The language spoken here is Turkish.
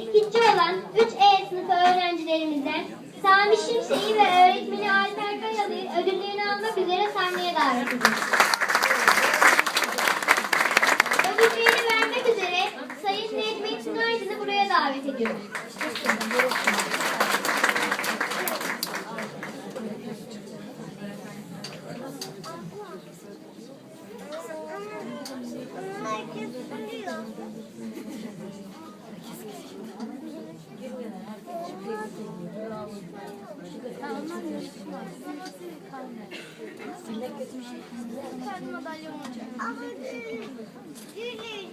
İkinci olan 3E sınıfı öğrencilerimizden Sami Şimşek'i ve öğretmeni Alper Kayalı'yı ödüllerini almak üzere sahneye davet ediyoruz. Ödüllerini vermek üzere Sayın Necmettin Aydın'ı buraya davet ediyoruz. Herkes uyuyor. Ama Gülün